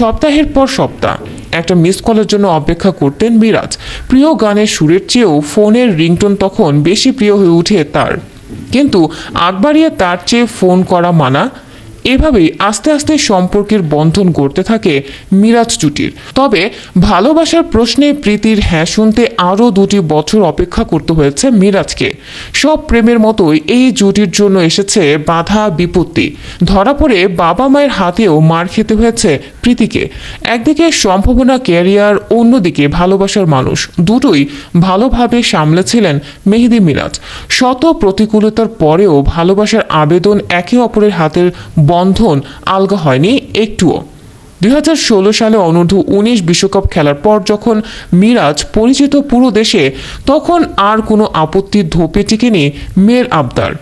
সপ্তাহের পর সপ্তাহ। একটা মিস কলের জন্য অপেক্ষা করতেন বিরাজ প্রিয় গানের সুরের চেয়েও ফোনের রিংটোন তখন বেশি প্রিয় হয়ে উঠে তার। কিন্তু আগবাড়িয়ে তার চেয়ে ফোন করা মানা এভাবেই আস্তে আস্তে সম্পর্কের বন্ধন গড়তে থাকে মিরাজ জুটির। তবে ভালোবাসার প্রশ্নে প্রীতির হ্যাঁ শুনতে আরও দুটি বছর অপেক্ষা করতে হয়েছে মিরাজকে। সব প্রেমের মতোই এই জুটির জন্য এসেছে বাধা বিপত্তি। ধরা পড়ে বাবা মায়ের হাতেও মার খেতে হয়েছে প্রীতিকে। একদিকে সম্ভাবনা ক্যারিয়ার, অন্যদিকে ভালোবাসার মানুষ। দুটোই ভালোভাবে সামলেছিলেন মেহেদি মিরাজ। শত প্রতিকূলতার পরেও ভালোবাসার আবেদন একে অপরের হাতের বন্ধন আলগা হয়নি একটুও। দু হাজার ষোলো সালে অনূর্ধ্ব উনিশ বিশ্বকাপ খেলার পর যখন মিরাজ পরিচিত পুরো দেশে, তখন আর কোনো আপত্তির ধোপে টিকেনি মেয়ের আবদার।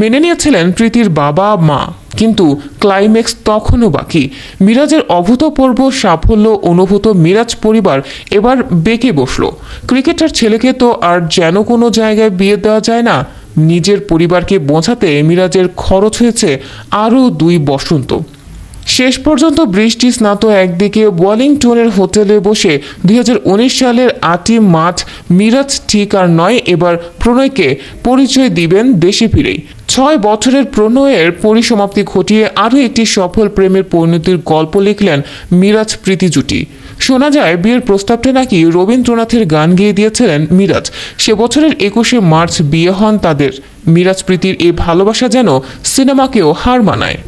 মেনে নিয়েছিলেন প্রীতির বাবা, মা, কিন্তু ক্লাইম্যাক্স তখনও বাকি। মিরাজের অভূতপূর্ব সাফল্য অনুভূত মিরাজ পরিবার এবার বেঁকে বসল। ক্রিকেটার ছেলেকে তো আর যেন কোনো জায়গায় বিয়ে দেওয়া যায় না নিজের পরিবারকে বোঝাতে মিরাজের খরচ হয়েছে আরও দুই বসন্ত। শেষ পর্যন্ত বৃষ্টি স্নাত একদিকে ওয়েলিংটনের হোটেলে বসে দুই হাজার উনিশ সালের আটই মার্চ মিরাজ ঠিক আর নয়, এবার প্রণয়কে পরিচয় দিবেন দেশে ফিরেই। ছয় বছরের প্রণয়ের পরিসমাপ্তি ঘটিয়ে আরও একটি সফল প্রেমের পরিণতির গল্প লিখলেন মিরাজ প্রীতি জুটি। শোনা যায়, বিয়ের প্রস্তাবটা নাকি রবীন্দ্রনাথের গান গেয়ে দিয়েছিলেন মিরাজ। সে বছরের একুশে মার্চ বিয়ে হন তাদের। মিরাজ প্রীতির এই ভালোবাসা যেন সিনেমাকেও হার মানায়।